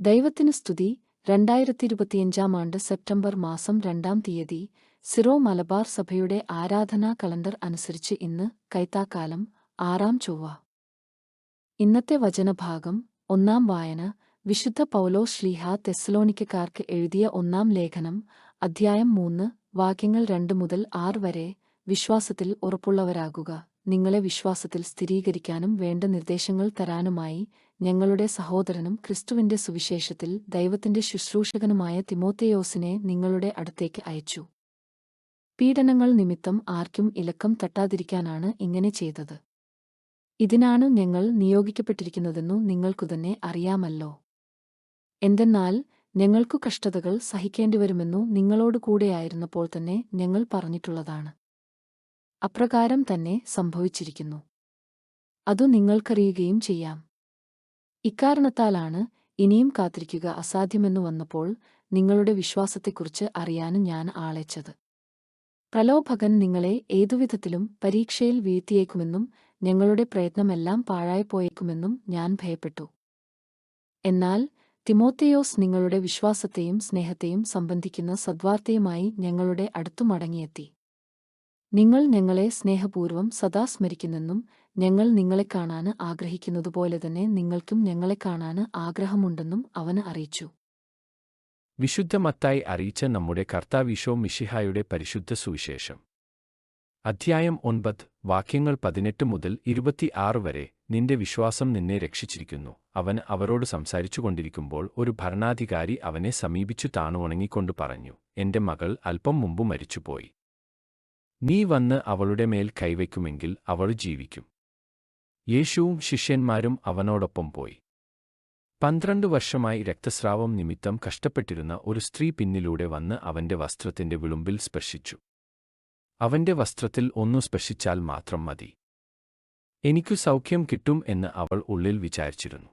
ദൈവത്തിന് സ്തുതി. രണ്ടായിരത്തി ഇരുപത്തിയഞ്ചാം ആണ്ട് സെപ്റ്റംബർ മാസം രണ്ടാം തീയതി സിറോ മലബാർ സഭയുടെ ആരാധനാ കലണ്ടർ അനുസരിച്ച് ഇന്ന് കൈത്താക്കാലം ആറാം ചൊവ്വ. ഇന്നത്തെ വചനഭാഗം ഒന്നാം വായന. വിശുദ്ധ പൗലോ ശ്ലീഹ തെസ്ലോണിക്കാർക്ക് എഴുതിയ ഒന്നാം ലേഖനം. അധ്യായം മൂന്ന്. വാക്യങ്ങൾ രണ്ട് മുതൽ ആറ് വരെ വിശ്വാസത്തിൽ ഉറപ്പുള്ളവരാകുക. നിങ്ങളെ വിശ്വാസത്തിൽ സ്ഥിരീകരിക്കാനും വേണ്ട നിർദ്ദേശങ്ങൾ തരാനുമായി ഞങ്ങളുടെ സഹോദരനും ക്രിസ്തുവിന്റെ സുവിശേഷത്തിൽ ദൈവത്തിന്റെ ശുശ്രൂഷകനുമായ തിമോത്തേയോസിനെ നിങ്ങളുടെ അടുത്തേക്ക് അയച്ചു. പീഡനങ്ങൾ നിമിത്തം ആർക്കും ഇലക്കം തട്ടാതിരിക്കാനാണ് ഇങ്ങനെ ചെയ്തത്. ഇതിനാണ് ഞങ്ങൾ നിയോഗിക്കപ്പെട്ടിരിക്കുന്നതെന്നു നിങ്ങൾക്കുതന്നെ അറിയാമല്ലോ. എന്തെന്നാൽ ഞങ്ങൾക്കു കഷ്ടതകൾ സഹിക്കേണ്ടിവരുമെന്നു നിങ്ങളോട് കൂടെയായിരുന്നപ്പോൾ തന്നെ ഞങ്ങൾ പറഞ്ഞിട്ടുള്ളതാണ്. അപ്രകാരം തന്നെ സംഭവിച്ചിരിക്കുന്നു. അതു നിങ്ങൾക്കറിയുകയും ചെയ്യാം. ഇക്കാരണത്താലാണ് ഇനിയും കാത്തിരിക്കുക അസാധ്യമെന്നു വന്നപ്പോൾ നിങ്ങളുടെ വിശ്വാസത്തെക്കുറിച്ച് അറിയാനും ഞാൻ ആളയച്ചത് പ്രലോഭകൻ നിങ്ങളെ ഏതുവിധത്തിലും പരീക്ഷയിൽ വീഴ്ത്തിയേക്കുമെന്നും ഞങ്ങളുടെ പ്രയത്നമെല്ലാം പാഴായിപ്പോയേക്കുമെന്നും ഞാൻ ഭയപ്പെട്ടു. എന്നാൽ തിമോത്തയോസ് നിങ്ങളുടെ വിശ്വാസത്തെയും സ്നേഹത്തെയും സംബന്ധിക്കുന്ന സദ്വാർത്തയുമായി ഞങ്ങളുടെ അടുത്തു മടങ്ങിയെത്തി നിങ്ങൾ ഞങ്ങളെ സ്നേഹപൂർവം സദാ സ്മരിക്കുന്നെന്നും ഞങ്ങൾ നിങ്ങളെ കാണാൻ ആഗ്രഹിക്കുന്നതുപോലെ തന്നെ നിങ്ങൾക്കും ഞങ്ങളെ കാണാൻ ആഗ്രഹമുണ്ടെന്നും അവന് അറിയിച്ചു. വിശുദ്ധമത്തായി അറിയിച്ച നമ്മുടെ കർത്താവിശോ മിഷിഹായുടെ പരിശുദ്ധ സുവിശേഷം. അധ്യായം ഒൻപത് വാക്യങ്ങൾ പതിനെട്ട് മുതൽ ഇരുപത്തിയാറ് വരെ നിന്റെ വിശ്വാസം നിന്നെ രക്ഷിച്ചിരിക്കുന്നു. അവൻ അവരോട് സംസാരിച്ചുകൊണ്ടിരിക്കുമ്പോൾ ഒരു ഭരണാധികാരി അവനെ സമീപിച്ചു താണുണങ്ങിക്കൊണ്ട് പറഞ്ഞു എന്റെ മകൾ അല്പം മുമ്പ് മരിച്ചുപോയി. നീ വന്ന് അവളുടെ മേൽ കൈവയ്ക്കുമെങ്കിൽ അവൾ ജീവിക്കും. യേശുവും ശിഷ്യന്മാരും അവനോടൊപ്പം പോയി. പന്ത്രണ്ട് വർഷമായി രക്തസ്രാവം നിമിത്തം കഷ്ടപ്പെട്ടിരുന്ന ഒരു സ്ത്രീ പിന്നിലൂടെ വന്ന് അവന്റെ വസ്ത്രത്തിന്റെ വിളുമ്പിൽ സ്പർശിച്ചു. അവന്റെ വസ്ത്രത്തിൽ ഒന്നു സ്പർശിച്ചാൽ മാത്രം മതി. എനിക്കു സൗഖ്യം കിട്ടും എന്ന് അവൾ ഉള്ളിൽ വിചാരിച്ചിരുന്നു.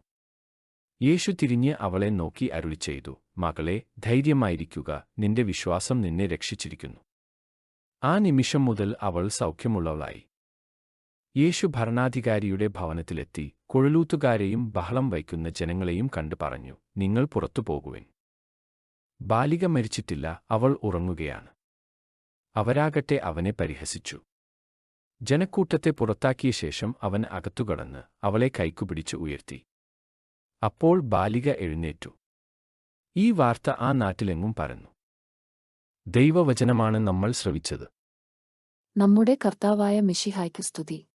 യേശു തിരിഞ്ഞ് അവളെ നോക്കി അരുളി ചെയ്തു മകളെ ധൈര്യമായിരിക്കുക നിന്റെ വിശ്വാസം നിന്നെ രക്ഷിച്ചിരിക്കുന്നു. ആ നിമിഷം മുതൽ അവൾ സൗഖ്യമുള്ളവളായി. യേശു ഭരണാധികാരിയുടെ ഭവനത്തിലെത്തി കൊഴലൂത്തുകാരെയും ബഹളം വയ്ക്കുന്ന ജനങ്ങളെയും കണ്ടു പറഞ്ഞു നിങ്ങൾ പുറത്തു പോകുവിൻ. ബാലിക മരിച്ചിട്ടില്ല അവൾ ഉറങ്ങുകയാണ്. അവരാകട്ടെ അവനെ പരിഹസിച്ചു. ജനക്കൂട്ടത്തെ പുറത്താക്കിയ ശേഷം അവൻ അകത്തുകടന്ന് അവളെ കൈക്കുപിടിച്ച് ഉയർത്തി. അപ്പോൾ ബാലിക എഴുന്നേറ്റു. ഈ വാർത്ത ആ നാട്ടിലെങ്ങും പറഞ്ഞു ദൈവവചനമാണ് നമ്മൾ ശ്രവിച്ചത്. നമ്മുടെ കർത്താവായ മിഷിഹായ്ക്ക് സ്തുതി.